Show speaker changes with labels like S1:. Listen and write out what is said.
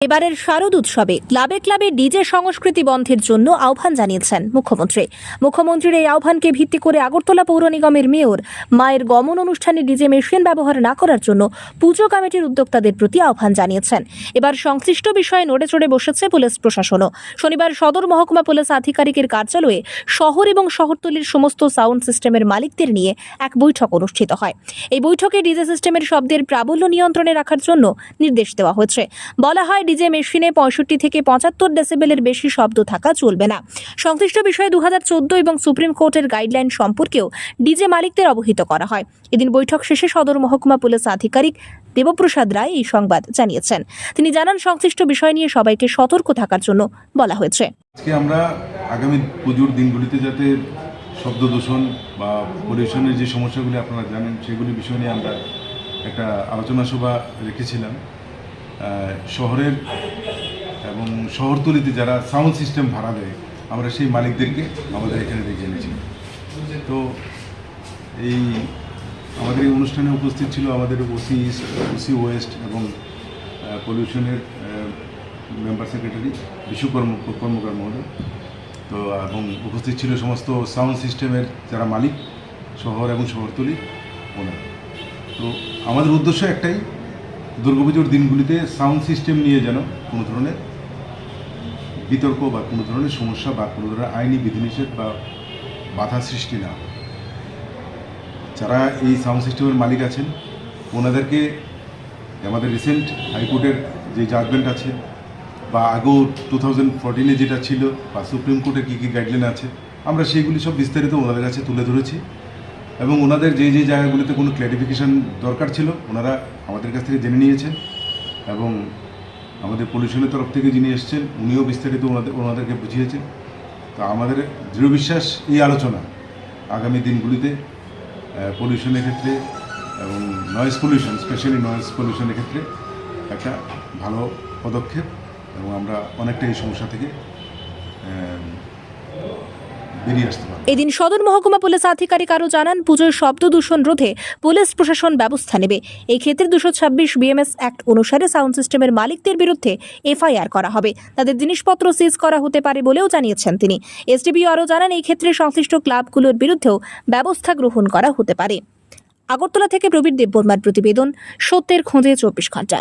S1: এবারের শারদ উৎসবে ক্লাবে ক্লাবে ডিজে সংস্কৃতি বন্ধের জন্য আহ্বান জানিয়েছেন মুখ্যমন্ত্রী। মুখ্যমন্ত্রীর এই আহ্বানকে ভিত্তি করে আগরতলা পৌর নিগমের মেয়র মায়ের গমন অনুষ্ঠানে ডিজে মেশিন ব্যবহার না করার জন্য পুজো কমিটির উদ্যোক্তাদের প্রতি আহ্বান জানিয়েছেন। এবার সংশ্লিষ্ট বিষয়ে নড়ে চড়ে বসেছে পুলিশ প্রশাসনও। শনিবার সদর মহকুমা পুলিশ আধিকারিকের কার্যালয়ে শহর এবং শহরতলির সমস্ত সাউন্ড সিস্টেমের মালিকদের নিয়ে এক বৈঠক অনুষ্ঠিত হয়। এই বৈঠকে ডিজে সিস্টেমের শব্দের প্রাবল্য নিয়ন্ত্রণে রাখার জন্য নির্দেশ দেওয়া হয়েছে। বলা হয় ডিজে মেশিনে পঁয়ষট্টি থেকে পঁচাত্তর ডেসিবেলের বেশি শব্দ থাকা চলবে না। সংশ্লিষ্ট বিষয়ে দুহাজার চোদ্দ এবং সুপ্রিম কোর্টের গাইডলাইন সম্পর্কেও ডিজে মালিকদের অবহিত করা হয়। এদিন বৈঠক শেষে সদর মহকুমা পুলিশ আধিকারিক দেবপ্রসাদ রায় এই সংবাদ জানিয়েছেন। তিনি জানান, সংশ্লিষ্ট বিষয় নিয়ে সবাইকে সতর্ক থাকার জন্য বলা হয়েছে।
S2: আজকে আমরা আগামী পুজোর দিনগুলিতে যাতে শব্দ দূষণ বা পলিউশনের যে সমস্যাগুলি আপনারা জানেন, সেগুলি বিষয় নিয়ে আমরা একটা আলোচনা সভা রেখেছিলাম। শহরের এবং শহরতলিতে যারা সাউন্ড সিস্টেম ভাড়া দেয়, আমরা সেই মালিকদেরকে আমাদের এখানে ডেকে এনেছি। তো এই আমাদের এই অনুষ্ঠানে উপস্থিত ছিল আমাদের ওসি ওসি ওয়েস্ট এবং পলিউশনের মেম্বার সেক্রেটারি বিশ্বকর্ম কর্ম, কর্মকার মহোদয়। তো, এবং উপস্থিত ছিল সমস্ত সাউন্ড সিস্টেমের যারা মালিক, শহর এবং শহরতলি ওনারা। তো আমাদের উদ্দেশ্য একটাই দুর্গাপুজোর দিনগুলিতে সাউন্ড সিস্টেম নিয়ে যেন কোনো ধরনের বিতর্ক বা কোনো ধরনের সমস্যা বা কোনো ধরনের আইনি বিধিনিষেধ বা বাধা সৃষ্টি না যারা এই সাউন্ড সিস্টেমের মালিক আছেন, ওনাদেরকে আমাদের রিসেন্ট হাইকোর্টের যে জাজমেন্ট আছে বা আগেও টু থাউজেন্ড ফোরটিনে যেটা ছিল বা সুপ্রিম কোর্টের কী কী গাইডলাইন আছে, আমরা সেইগুলি সব বিস্তারিত ওনাদের কাছে তুলে ধরেছি। এবং ওনাদের যে যে জায়গাগুলিতে কোনো ক্ল্যারিফিকেশন দরকার ছিল, ওনারা আমাদের কাছ থেকে জেনে নিয়েছেন এবং আমাদের পলিউশনের তরফ থেকে যিনি এসছেন, উনিও বিস্তারিত ওনাদের, ওনাদেরকে বুঝিয়েছেন। তো আমাদের দৃঢ় বিশ্বাস এই আলোচনা আগামী দিনগুলিতে পলিউশনের ক্ষেত্রে এবং নয়েজ পলিউশন স্পেশালি নয়েজ পলিউশনের ক্ষেত্রে একটা ভালো পদক্ষেপ এবং আমরা অনেকটা এই সমস্যা থেকে
S1: এদিন সদর মহকুমা পুলিশ আধিকারিক আরও জানান পুজোর শব্দ দূষণ রোধে পুলিশ প্রশাসন ব্যবস্থা নেবে। এই ক্ষেত্রে দুশো ছাব্বিশ বিএমএস অ্যাক্ট অনুসারে সাউন্ড সিস্টেমের মালিকদের বিরুদ্ধে এফআইআর করা হবে। তাদের জিনিসপত্র সিজ করা হতে পারে বলেও জানিয়েছেন তিনি। এসডিপিও আরও জানান এই ক্ষেত্রে সংশ্লিষ্ট ক্লাবগুলোর বিরুদ্ধেও ব্যবস্থা গ্রহণ করা হতে পারে। আগরতলা থেকে প্রবীর দেববর্মার প্রতিবেদন, সত্যের খোঁজে চব্বিশ ঘণ্টা।